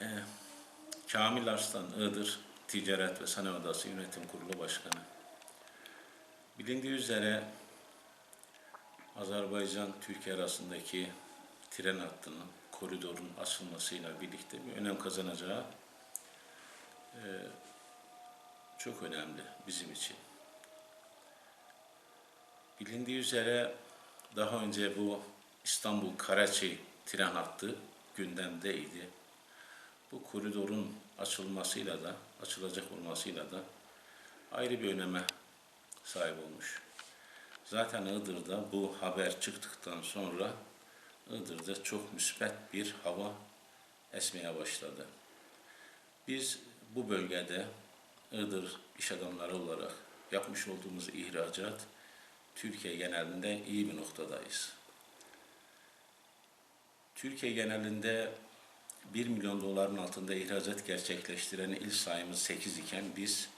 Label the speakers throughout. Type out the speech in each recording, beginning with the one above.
Speaker 1: Ee, Kamil Arslan Iğdır Ticaret ve Sanayi Odası Yönetim Kurulu Başkanı. Bilindiği üzere Azerbaycan-Türkiye arasındaki tren hattının, koridorun açılmasıyla birlikte bir önem kazanacağı e, çok önemli bizim için. Bilindiği üzere daha önce bu İstanbul-Karaçi tren hattı gündemdeydi. Bu koridorun açılmasıyla da, açılacak olmasıyla da ayrı bir öneme sahip olmuş. Zaten Iğdır'da bu haber çıktıktan sonra Iğdır'da çok müspet bir hava esmeye başladı. Biz bu bölgede Iğdır iş adamları olarak yapmış olduğumuz ihracat Türkiye genelinde iyi bir noktadayız. Türkiye genelinde 1 milyon doların altında ihracat gerçekleştiren il sayımız 8 iken biz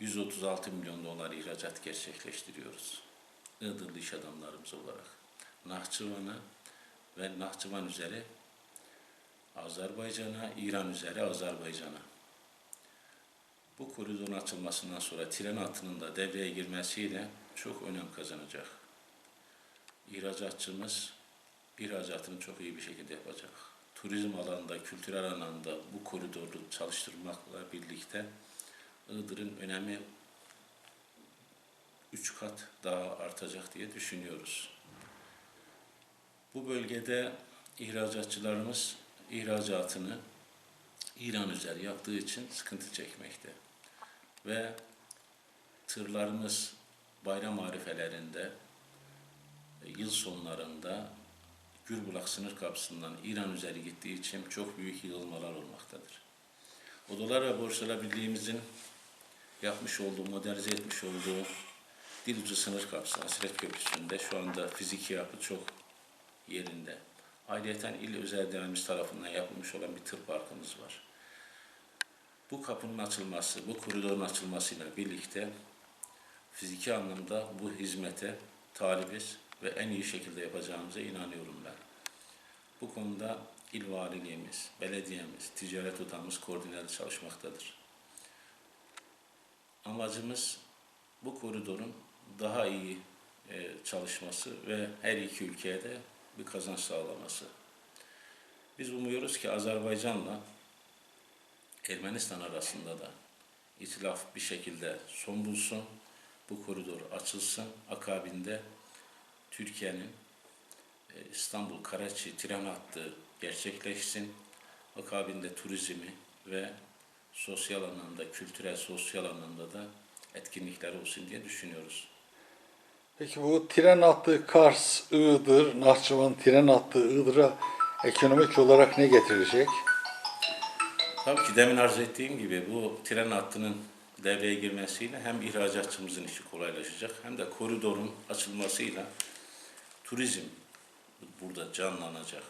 Speaker 1: 136 milyon dolar ihracat gerçekleştiriyoruz. Iğdırlı iş adamlarımız olarak. Nahçıvan'a ve Nahçıvan üzeri Azerbaycan'a, İran üzeri Azerbaycan'a. Bu koridorun açılmasından sonra tren hattının da devreye girmesiyle çok önem kazanacak. İhracatçımız ihracatını çok iyi bir şekilde yapacak. Turizm alanında, kültürel alanda bu koridoru çalıştırmakla birlikte Iğdır'ın önemi üç kat daha artacak diye düşünüyoruz. Bu bölgede ihracatçılarımız ihracatını İran üzeri yaptığı için sıkıntı çekmekte. Ve tırlarımız bayram arifelerinde, yıl sonlarında Gürbulak sınır kapısından İran üzeri gittiği için çok büyük yığılmalar olmaktadır. Odalar ve Borsalar Birliği'mizin yapmış olduğu, modernize etmiş olduğu Dilucu sınır kapısı, Hasret Köprüsü'nde şu anda fiziki yapı çok yerinde. Ayrıca il özel değerimiz tarafından yapılmış olan bir tır parkımız var. Bu kapının açılması, bu koridorun açılmasıyla birlikte fiziki anlamda bu hizmete talibiz ve en iyi şekilde yapacağımıza inanıyorum ben. Bu konuda il valiliğimiz, belediyemiz, ticaret odamız koordineli çalışmaktadır. Amacımız bu koridorun daha iyi e, çalışması ve her iki ülkeye de bir kazanç sağlaması. Biz umuyoruz ki Azerbaycan'la Ermenistan arasında da itilaf bir şekilde son bulsun, bu koridor açılsın, akabinde Türkiye'nin e, İstanbul-Karaçi tren hattı gerçekleşsin, akabinde turizmi ve sosyal anlamda, kültürel sosyal anlamda da etkinlikler olsun diye düşünüyoruz.
Speaker 2: Peki bu tren hattı Kars, Iğdır, Nahçıvan tren hattı Iğdır'a ekonomik olarak ne getirecek?
Speaker 1: Tabii ki demin arz ettiğim gibi bu tren hattının devreye girmesiyle hem ihracatçımızın işi kolaylaşacak hem de koridorun açılmasıyla turizm burada canlanacak.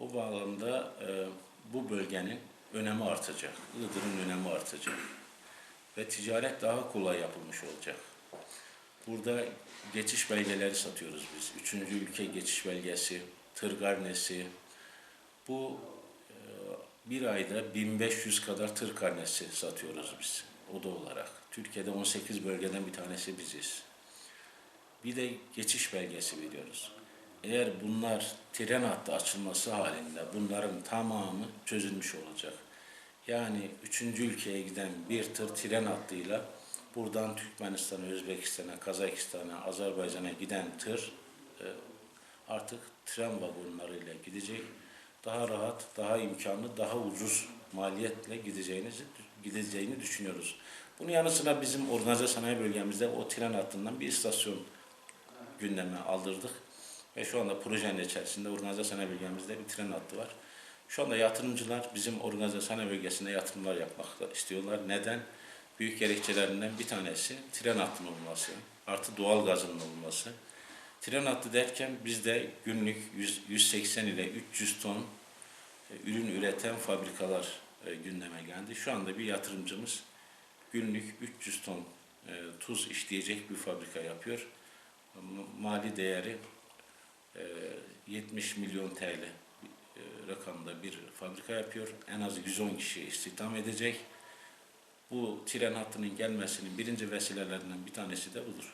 Speaker 1: O bağlamda e, bu bölgenin önemi artacak, Iğdır'ın önemi artacak ve ticaret daha kolay yapılmış olacak. Burada geçiş belgeleri satıyoruz biz. Üçüncü ülke geçiş belgesi, tır karnesi. Bu e, bir ayda 1500 kadar tır karnesi satıyoruz biz oda olarak. Türkiye'de 18 bölgeden bir tanesi biziz. Bir de geçiş belgesi veriyoruz. Eğer bunlar tren hattı açılması halinde bunların tamamı çözülmüş olacak. Yani üçüncü ülkeye giden bir tır tren hattıyla buradan Türkmenistan'a, Özbekistan'a, Kazakistan'a, Azerbaycan'a giden tır e, artık tren vagonlarıyla gidecek. Daha rahat, daha imkanlı, daha ucuz maliyetle gideceğini, gideceğini düşünüyoruz. Bunun yanı sıra bizim organize sanayi bölgemizde o tren hattından bir istasyon gündeme aldırdık. Ve şu anda projenin içerisinde organize sanayi bölgemizde bir tren hattı var. Şu anda yatırımcılar bizim organize sanayi bölgesinde yatırımlar yapmak istiyorlar. Neden? Büyük gerekçelerinden bir tanesi tren hattının olması, artı doğal gazın olması. Tren hattı derken bizde günlük 100, 180 ile 300 ton e, ürün üreten fabrikalar e, gündeme geldi. Şu anda bir yatırımcımız günlük 300 ton e, tuz işleyecek bir fabrika yapıyor. Mali değeri e, 70 milyon TL e, rakamda bir fabrika yapıyor. En az 110 kişi istihdam edecek. Bu tren hattının gelmesinin birinci vesilelerinden bir tanesi de budur.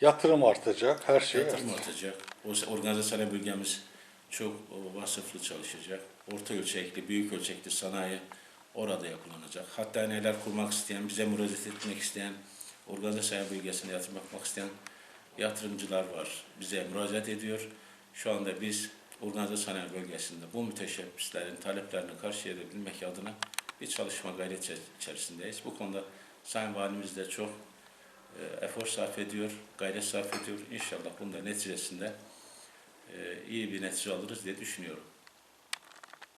Speaker 2: Yatırım artacak, her şey
Speaker 1: Yatırım
Speaker 2: artacak.
Speaker 1: artacak. Organize sanayi bölgemiz çok vasıflı çalışacak. Orta ölçekli, büyük ölçekli sanayi orada yapılanacak. Hatta neler kurmak isteyen, bize müracaat etmek isteyen, organize sanayi bölgesine yatırım yapmak isteyen yatırımcılar var. Bize müracaat ediyor. Şu anda biz organize sanayi bölgesinde bu müteşebbislerin taleplerini karşılayabilmek adına bir çalışma gayret içe- içerisindeyiz. Bu konuda Sayın Valimiz de çok e, efor sarf ediyor, gayret sarf ediyor. İnşallah bunda neticesinde e, iyi bir netice alırız diye düşünüyorum.